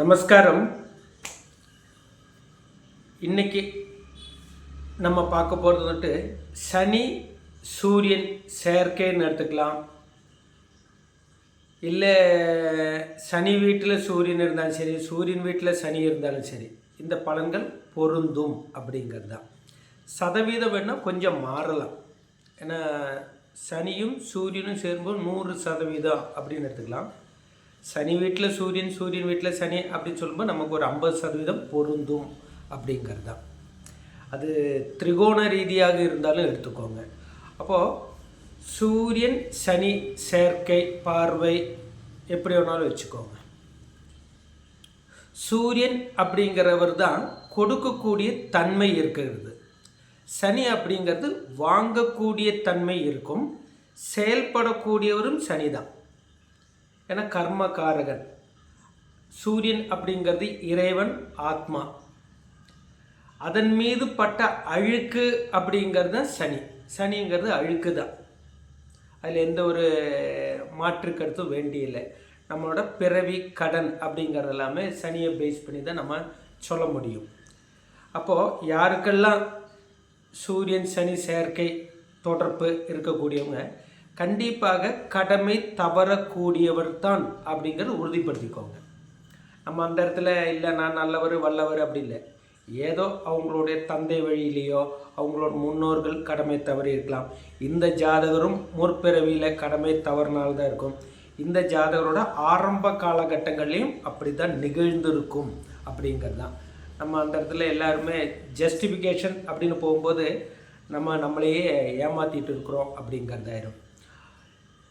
நமஸ்காரம். இன்னைக்கு நம்ம பார்க்க போகிறது வந்துட்டு சனி சூரியன் செயற்கைன்னு எடுத்துக்கலாம். இல்லை சனி வீட்டில் சூரியன் இருந்தாலும் சரி சூரியன் வீட்டில் சனி இருந்தாலும் சரி இந்த பலன்கள் பொருந்தும் அப்படிங்கிறது தான். சதவீதம் வேணால் கொஞ்சம் மாறலாம். ஏன்னா சனியும் சூரியனும் சேரும்போது நூறு சதவீதம் அப்படின்னு எடுத்துக்கலாம். சனி வீட்டில் சூரியன் சூரியன் வீட்டில் சனி அப்படின்னு சொல்லும்போது நமக்கு ஒரு ஐம்பது சதவீதம் பொருந்தும் அப்படிங்கிறது தான் அது திரிகோண ரீதியாக இருந்தாலும் எடுத்துக்கோங்க. அப்போது சூரியன் சனி செயற்கை பார்வை எப்படி வேணாலும் வச்சுக்கோங்க. சூரியன் அப்படிங்கிறவர் தான் கொடுக்கக்கூடிய தன்மை இருக்கிறது. சனி அப்படிங்கிறது வாங்கக்கூடிய தன்மை இருக்கும். செயல்படக்கூடியவரும் சனி தான் ஏன்னா கர்மகாரகன் சூரியன் அப்படிங்கிறது இறைவன் ஆத்மா. அதன் மீது பட்ட அழுக்கு அப்படிங்கிறது தான் சனி. சனிங்கிறது அழுக்கு தான் அதில் எந்த ஒரு மாற்று கருத்தும் வேண்டியில்லை. நம்மளோட பிறவி கடன் அப்படிங்கிறது எல்லாமே சனியை பேஸ் பண்ணி தான் நம்ம சொல்ல முடியும். அப்போது யாருக்கெல்லாம் சூரியன் சனி செயற்கை தொடர்பு இருக்கக்கூடியவங்க கண்டிப்பாக கடமை தவறக்கூடியவர் தான் அப்படிங்கிறத உறுதிப்படுத்திக்கோங்க. நம்ம அந்த இடத்துல இல்லை நான் நல்லவர் வல்லவர் அப்படி இல்லை. ஏதோ அவங்களுடைய தந்தை வழியிலேயோ அவங்களோட முன்னோர்கள் கடமை தவறி இருக்கலாம். இந்த ஜாதகரும் முற்பிறவியில் கடமை தவறினால்தான் இருக்கும். இந்த ஜாதகரோட ஆரம்ப காலகட்டங்கள்லையும் அப்படி தான் நிகழ்ந்திருக்கும் அப்படிங்கிறது தான். நம்ம அந்த இடத்துல எல்லாருமே ஜஸ்டிஃபிகேஷன் அப்படின்னு போகும்போது நம்ம நம்மளையே ஏமாற்றிட்டு இருக்கிறோம் அப்படிங்கிறதாயிரும்.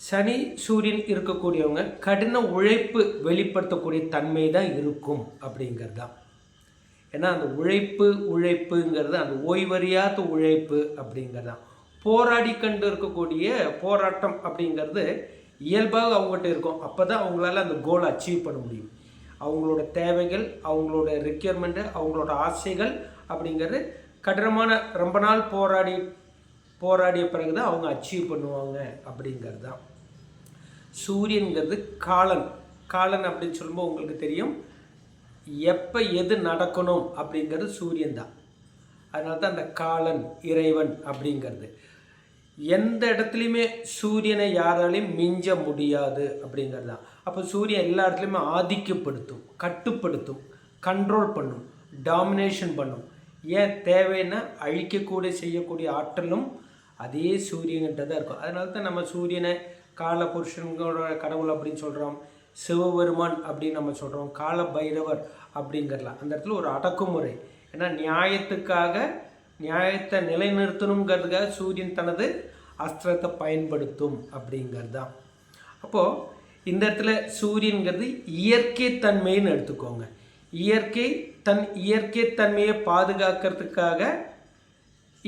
சனி சூரியன் இருக்கக்கூடியவங்க கடின உழைப்பு வெளிப்படுத்தக்கூடிய தன்மை தான் இருக்கும் அப்படிங்கிறது தான் ஏன்னா அந்த உழைப்பு உழைப்புங்கிறது அந்த ஓய்வறியாத உழைப்பு அப்படிங்கிறது தான் போராடி கண்டு இருக்கக்கூடிய போராட்டம் அப்படிங்கிறது இயல்பாக அவங்ககிட்ட இருக்கும். அப்போ தான் அவங்களால அந்த கோலை அச்சீவ் பண்ண முடியும். அவங்களோட தேவைகள் அவங்களோட ரெக்யர்மெண்ட்டு அவங்களோட ஆசைகள் அப்படிங்கிறது கடினமான ரொம்ப நாள் போராடி போராடிய பிறகு தான் அவங்க அச்சீவ் பண்ணுவாங்க அப்படிங்கிறது தான். சூரியன்கிறது காலன். காலன் அப்படின்னு சொல்லும்போது உங்களுக்கு தெரியும். எப்போ எது நடக்கணும் அப்படிங்கிறது சூரியன் தான். அதனால தான் அந்த காலன் இறைவன் அப்படிங்கிறது. எந்த இடத்துலையுமே சூரியனை யாராலையும் மிஞ்ச முடியாது அப்படிங்கிறது தான். அப்போ சூரியன் எல்லா இடத்துலையுமே ஆதிக்கப்படுத்தும் கட்டுப்படுத்தும் கண்ட்ரோல் பண்ணும் டாமினேஷன் பண்ணும். ஏன் தேவைன்னா அழிக்கக்கூடிய செய்யக்கூடிய ஆற்றலும் அதே சூரியன்கிட்ட தான் இருக்கும். அதனால தான் நம்ம சூரியனை கால புருஷனோட கடவுள் அப்படின்னு சொல்கிறோம் சிவபெருமான் அப்படின்னு நம்ம சொல்கிறோம் கால பைரவர் அப்படிங்கிறலாம். அந்த இடத்துல ஒரு அடக்குமுறை. ஏன்னா நியாயத்துக்காக நியாயத்தை நிலைநிறுத்தணுங்கிறதுக்காக சூரியன் தனது அஸ்திரத்தை பயன்படுத்தும் அப்படிங்கிறது தான் அப்போது இந்த இடத்துல சூரியன்கிறது இயற்கை தன்மைன்னு எடுத்துக்கோங்க. இயற்கை தன் இயற்கை தன்மையை பாதுகாக்கிறதுக்காக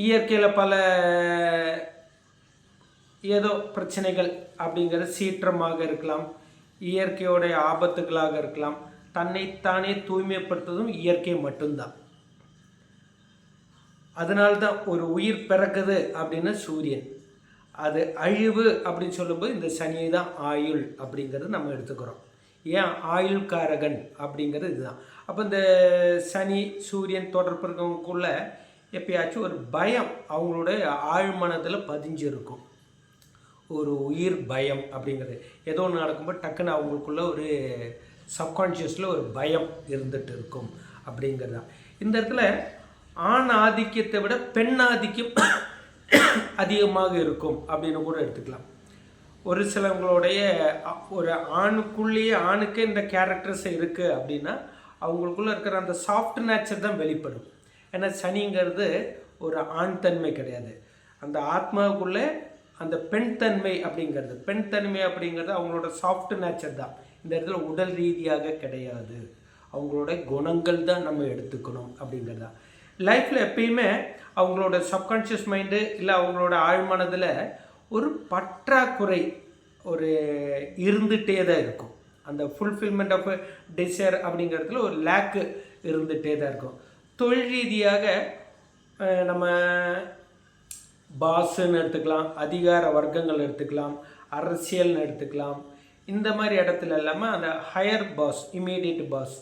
இயற்கையில் பல ஏதோ பிரச்சனைகள் அப்படிங்கிறது சீற்றமாக இருக்கலாம். இயற்கையோடைய ஆபத்துகளாக இருக்கலாம். தன்னைத்தானே தூய்மைப்படுத்துவதும் இயற்கை மட்டும்தான். அதனால்தான் ஒரு உயிர் பிறக்குது அப்படின்னா சூரியன். அது அழிவு அப்படின்னு சொல்லும்போது இந்த சனியை தான் ஆயுள் அப்படிங்கிறது நம்ம எடுத்துக்கிறோம். ஏன்? ஆயுள்காரகன் அப்படிங்கிறது இதுதான். அப்போ இந்த சனி சூரியன் தொடர்பு இருக்கவங்களுக்குள்ள எப்பயாச்சும் ஒரு பயம் அவங்களுடைய ஆழ்மனத்தில் பதிஞ்சிருக்கும். ஒரு உயிர் பயம் அப்படிங்கிறது. ஏதோ ஒன்று நடக்கும்போது டக்குன்னு அவங்களுக்குள்ள ஒரு சப்கான்ஷியஸில் ஒரு பயம் இருந்துட்டு இருக்கும் அப்படிங்கிறது. தான் இந்த இடத்துல ஆண் ஆதிக்கத்தை விட பெண் ஆதிக்கம் அதிகமாக இருக்கும் அப்படின்னு கூட எடுத்துக்கலாம். ஒரு சிலவங்களுடைய ஒரு ஆணுக்குள்ளேயே ஆணுக்கு இந்த கேரக்டர்ஸ் இருக்குது அப்படின்னா அவங்களுக்குள்ள இருக்கிற அந்த சாஃப்ட் நேச்சர் தான் வெளிப்படும். ஏன்னா சனிங்கிறது ஒரு ஆண் தன்மை கிடையாது. அந்த ஆத்மாவுக்குள்ளே அந்த பெண் தன்மை அப்படிங்கிறது பெண் தன்மை அப்படிங்கிறது அவங்களோட சாஃப்ட் நேச்சர் தான். இந்த இடத்துல உடல் ரீதியாக கிடையாது. அவங்களோட குணங்கள் தான் நம்ம எடுத்துக்கணும் அப்படிங்கிறது தான். லைஃப்பில் எப்பயுமே அவங்களோட சப்கான்ஷியஸ் மைண்டு இல்லை அவங்களோட ஆழ்மனதில் ஒரு பற்றாக்குறை ஒரு இருந்துகிட்டே தான் இருக்கும். அந்த ஃபுல்ஃபில்மெண்ட் ஆஃப் டிசைர் அப்படிங்கிறதுல ஒரு லேக்கு இருந்துகிட்டே தான் இருக்கும். தொழில் ரீதியாக நம்ம பாஸ்ன்னு எடுத்துக்கலாம் அதிகார வர்க்கங்கள் எடுத்துக்கலாம் அரசியல்னு எடுத்துக்கலாம். இந்த மாதிரி இடத்துல இல்லாமல் அந்த ஹையர் பாஸ் இமீடியட் பாஸ்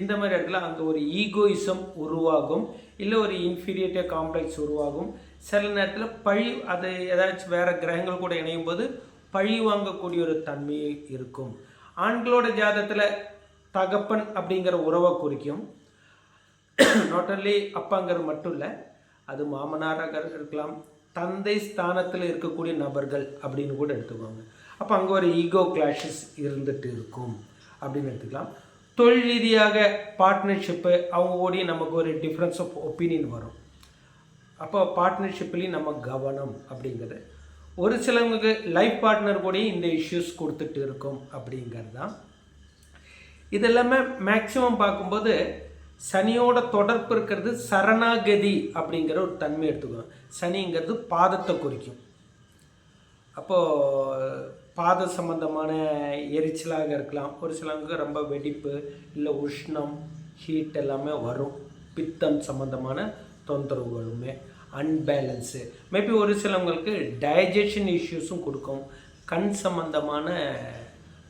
இந்த மாதிரி இடத்துல அங்கே ஒரு ஈகோயிசம் உருவாகும் இல்லை ஒரு இன்ஃபீரியாரிட்டி காம்ப்ளெக்ஸ் உருவாகும். சில நேரத்தில் பழி அது ஏதாச்சும் வேறு கிரகங்கள் கூட இணையும் போது பழி வாங்கக்கூடிய ஒரு தன்மை இருக்கும். ஆண்களோட ஜாதத்தில் தகப்பன் அப்படிங்கிற உறவை குறிக்கும். நாட் only அப்பாங்கிறது மட்டும் இல்லை அது மாமனாராக இருக்கலாம் தந்தை ஸ்தானத்தில் இருக்கக்கூடிய நபர்கள் அப்படின்னு கூட எடுத்துக்கோங்க. அப்போ அங்கே ஒரு ஈகோ கிளாஷஸ் இருந்துட்டு இருக்கும் அப்படின்னு எடுத்துக்கலாம். தொழில் ரீதியாக பார்ட்னர்ஷிப்பு அவங்க ஓடி நமக்கு ஒரு டிஃப்ரென்ஸ் ஆஃப் ஒப்பீனியன் வரும். அப்போ பார்ட்னர்ஷிப்லேயும் நம்ம கவனம் அப்படிங்கிறது. ஒரு சிலவங்களுக்கு லைஃப் பார்ட்னர் கூட இந்த இஷ்யூஸ் கொடுத்துட்டு இருக்கும் அப்படிங்கிறது தான். இதெல்லாமே மேக்சிமம் பார்க்கும்போது சனியோட தொடர்பு இருக்கிறது சரணாகதி அப்படிங்கிற ஒரு தன்மை எடுத்துக்கணும். சனிங்கிறது பாதத்தை குறிக்கும். அப்போது பாத சம்பந்தமான எரிச்சலாக இருக்கலாம். ஒரு சிலவங்களுக்கு ரொம்ப வெடிப்பு இல்லை உஷ்ணம் ஹீட் எல்லாமே வரும். பித்தம் சம்பந்தமான தொந்தரவுகளுமே அன்பேலன்ஸு மேபி ஒரு சிலவங்களுக்கு டைஜஷன் இஷ்யூஸும் கொடுக்கும். கண் சம்பந்தமான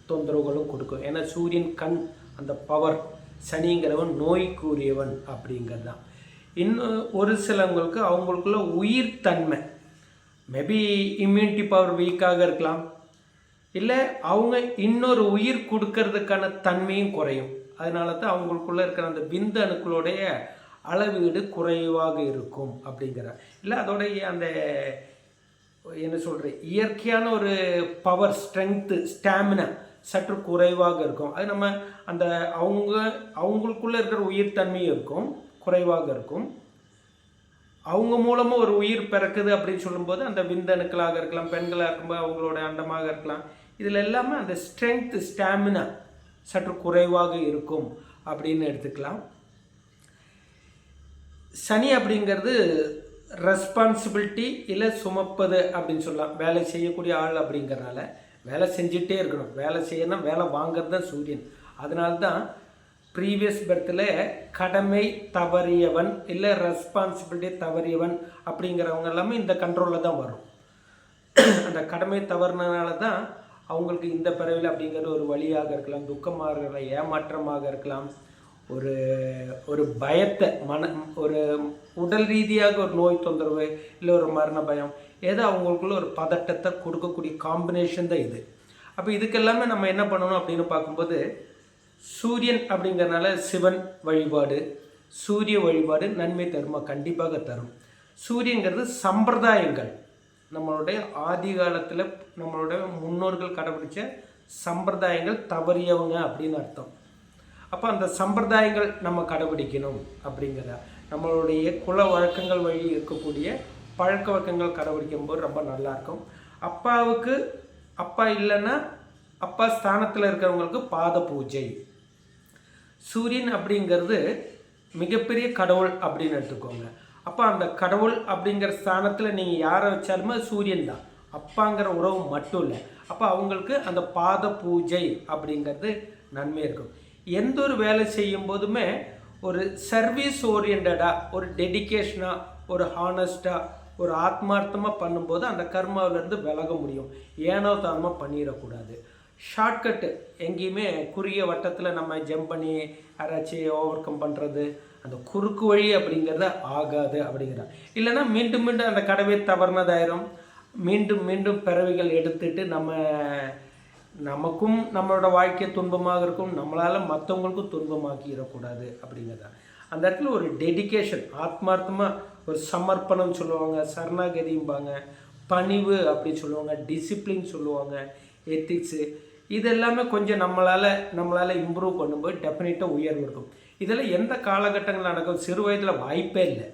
தொந்தரவுகளும் கொடுக்கும். ஏன்னா சூரியன் கண் அந்த பவர் சனிங்கிறவன் நோய்க்குரியவன் அப்படிங்கிறது தான் இன்னும் ஒரு சிலவங்களுக்கு அவங்களுக்குள்ள உயிர் தன்மை. மேபி இம்யூனிட்டி பவர் வீக்காக இருக்கலாம். இல்லை அவங்க இன்னொரு உயிர் கொடுக்கறதுக்கான தன்மையும் குறையும். அதனால தான் அவங்களுக்குள்ளே இருக்கிற அந்த விந்து அணுக்களுடைய அளவீடு குறைவாக இருக்கும் அப்படிங்கிற. இல்லை அதோடைய அந்த என்ன சொல்கிற இயற்கையான ஒரு பவர் ஸ்ட்ரென்த்து ஸ்டாமினா சற்று குறைவாக இருக்கும். அது நம்ம அந்த அவங்க அவங்களுக்குள்ளே இருக்கிற உயிர் இருக்கும். குறைவாக இருக்கும். அவங்க மூலமாக ஒரு உயிர் பிறக்குது அப்படின்னு சொல்லும்போது அந்த விந்தணுக்களாக இருக்கலாம் பெண்களாக இருக்கும்போது அவங்களோட அண்டமாக இருக்கலாம். இதில் எல்லாமே அந்த ஸ்ட்ரென்த்து ஸ்டாமினா சற்று குறைவாக இருக்கும் அப்படின்னு எடுத்துக்கலாம். சனி அப்படிங்கிறது ரெஸ்பான்சிபிலிட்டி இல்லை சுமப்பது அப்படின்னு சொல்லலாம். வேலை செய்யக்கூடிய ஆள் அப்படிங்கிறனால வேலை செஞ்சுட்டே இருக்கணும். வேலை செய்யணும் வேலை வாங்குறது தான் சூரியன். அதனால தான் ப்ரீவியஸ் பர்த்தில் கடமை தவறியவன் இல்லை ரெஸ்பான்சிபிலிட்டி தவறியவன் அப்படிங்கிறவங்க எல்லாமே இந்த கண்ட்ரோலில் தான் வரும். அந்த கடமை தவறுனனால தான் அவங்களுக்கு இந்த பிறவில் அப்படிங்கிற ஒரு வழியாக இருக்கலாம். துக்கமாக இருக்கலாம் ஏமாற்றமாக இருக்கலாம். ஒரு ஒரு பயத்தை மன ஒரு உடல் ரீதியாக ஒரு நோய் தொந்தரவு இல்லை ஒரு மரண பயம் ஏதோ அவங்களுக்குள்ள ஒரு பதட்டத்தை கொடுக்கக்கூடிய காம்பினேஷன் தான் இது. அப்போ இதுக்கெல்லாமே நம்ம என்ன பண்ணணும் அப்படின்னு பார்க்கும்போது சூரியன் அப்படிங்கிறனால சிவன் வழிபாடு சூரிய வழிபாடு நன்மை தருமா? கண்டிப்பாக தரும். சூரியங்கிறது சம்பிரதாயங்கள். நம்மளுடைய ஆதி காலத்தில் நம்மளுடைய முன்னோர்கள் கடைபிடிச்ச சம்பிரதாயங்கள் தவறியவங்க அப்படின்னு அர்த்தம். அப்போ அந்த சம்பிரதாயங்கள் நம்ம கடைபிடிக்கணும் அப்படிங்கிறத. நம்மளுடைய குல வழக்கங்கள் வழி இருக்கக்கூடிய பழக்க வழக்கங்கள் கடைபிடிக்கும் போது ரொம்ப நல்லாயிருக்கும் அப்பாவுக்கு அப்பா இல்லைன்னா அப்பா ஸ்தானத்தில் இருக்கிறவங்களுக்கு பாத பூஜை. சூரியன் அப்படிங்கிறது மிகப்பெரிய கடவுள் அப்படின்னு எடுத்துக்கோங்க. அப்போ அந்த கடவுள் அப்படிங்கிற ஸ்தானத்தில் நீங்கள் யாரை வச்சாலுமே சூரியன் தான். அப்பாங்கிற உறவு மட்டும் இல்லை. அப்போ அவங்களுக்கு அந்த பாத பூஜை அப்படிங்கிறது நன்மை இருக்கும். எந்த ஒரு வேலை செய்யும் போதுமே ஒரு சர்வீஸ் ஓரியண்டடாக ஒரு டெடிகேஷனாக ஒரு ஹானஸ்டாக ஒரு ஆத்மார்த்தமாக பண்ணும்போது அந்த கர்மாவிலேருந்து விலக முடியும். ஏனோ தானமாக பண்ணிடக்கூடாது. ஷார்ட்கட்டு எங்கேயுமே குறுகிய வட்டத்தில் நம்ம ஜம்ப் பண்ணி யாராச்சும் ஓவர் கம் பண்ணுறது அந்த குறுக்கு வழி அப்படிங்கிறது ஆகாது அப்படிங்கிறார். இல்லைன்னா மீண்டும் மீண்டும் அந்த கடவை தவறுனதாயிரும். மீண்டும் மீண்டும் பிறவிகள் எடுத்துட்டு நம்ம நமக்கும் நம்மளோட வாழ்க்கை துன்பமாக இருக்கும் நம்மளால் மற்றவங்களுக்கும் துன்பமாக்கிடக்கூடாது அப்படிங்கிறதா. அந்த இடத்துல ஒரு டெடிகேஷன் ஆத்மார்த்தமாக ஒரு சமர்ப்பணம் சொல்லுவாங்க சரணாகதிம்பாங்க பணிவு அப்படின்னு சொல்லுவாங்க டிசிப்ளின் சொல்லுவாங்க எத்திக்ஸு இது எல்லாமே கொஞ்சம் நம்மளால் நம்மளால் இம்ப்ரூவ் பண்ணும்போது டெஃபினட்டாக உயர்வு இருக்கும். இதெல்லாம் எந்த காலகட்டங்கள் நடக்கும்? சிறு வயதில் வாய்ப்பே இல்லை.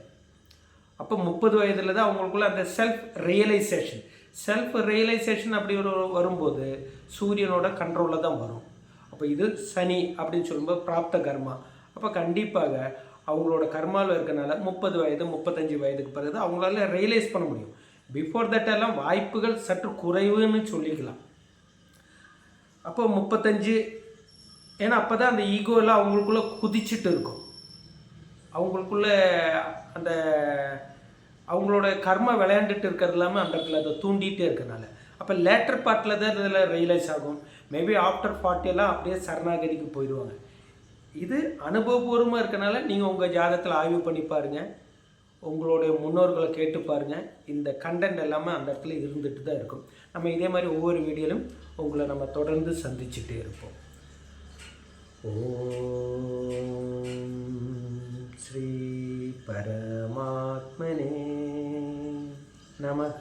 அப்போ முப்பது வயதில் தான் அவங்களுக்குள்ள அந்த செல்ஃப் ரியலைசேஷன் செல்ஃப் ரியலைசேஷன் அப்படி ஒரு வரும்போது சூரியனோட கண்ட்ரோலில் தான் வரும். அப்போ இது சனி அப்படின்னு சொல்லும்போது பிராப்த கர்மா. அப்போ கண்டிப்பாக அவங்களோட கர்மாவில் இருக்கனால முப்பது வயது முப்பத்தஞ்சு வயதுக்கு பிறகு அவங்களால ரியலைஸ் பண்ண முடியும். பிஃபோர் தட் எல்லாம் வாய்ப்புகள் சற்று குறைவுன்னு சொல்லிக்கலாம். அப்போ முப்பத்தஞ்சு ஏன்னா அப்போ தான் அந்த ஈகோ எல்லாம் அவங்களுக்குள்ளே குதிச்சுட்டு இருக்கும். அவங்களுக்குள்ள அந்த அவங்களோட கர்ம விளையாண்டுட்டு இருக்கிறது இல்லாமல் அந்த இடத்துல அதை தூண்டிகிட்டே இருக்கனால. அப்போ லேட்டர் பார்ட்டில் தான் இதில் ரியலைஸ் ஆகும். மேபி ஆஃப்டர் ஃபார்ட்டியெல்லாம் அப்படியே சரணாகதிக்கு போயிடுவாங்க. இது அனுபவபூர்வமாக இருக்கனால நீங்கள் உங்கள் ஜாதகத்தில் ஆய்வு பண்ணி பாருங்கள் உங்களுடைய முன்னோர்களை கேட்டு பாருங்கள் இந்த கண்டென்ட் எல்லாமே அந்த இடத்துல இருந்துட்டு தான் இருக்கும். நம்ம இதே மாதிரி ஒவ்வொரு வீடியோலும் உங்களை நம்ம தொடர்ந்து சந்திச்சுட்டே இருப்போம். ஓம் ஸ்ரீ பரமா நமக